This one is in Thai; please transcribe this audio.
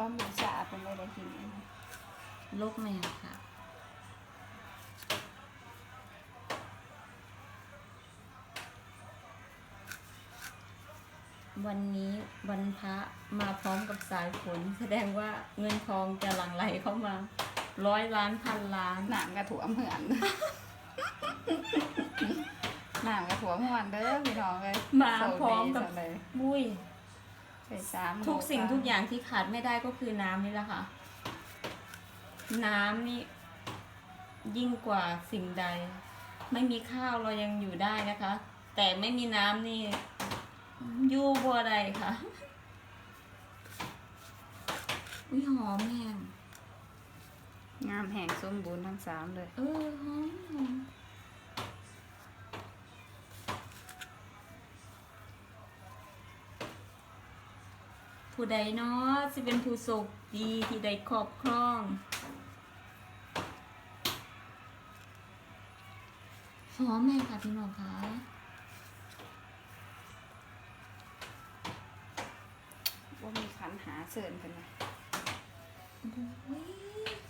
ความบูชาเป็นอะไรกินอันนี้ลกแมวค่ะวันนี้วันพระมาพร้อมกับสายฝนแสดงว่าเงินทองจะหลั่งไหลเข้ามา ร้อยล้านพันล้านหนามกระถั่วเหมือนหนามกระถั่วเหมือนเด้อพี่น้องเลยมาพร้อมกับโซเดย์ซะเลยบุ้ย ไปสามทุกสิ่งโลทุกอย่างที่ขาดไม่ได้ก็คือน้ำนี่แหละค่ะ น้ำนี่ยิ่งกว่าสิ่งใด ไม่มีข้าวเรายังอยู่ได้นะคะ แต่ไม่มีน้ำนี่อยู่บัวใดค่ะ อุ้ยหอมแห้งงามแห่งสมบูรณ์ทั้งสามเลย เออหอม ผู้ใดเนาะสิเป็นผู้โชคดีที่ได้ครอบครองหอมแม่ค่ะพี่น้องคะว่ามีขันหาเสิร์นกันไหมโอ้ย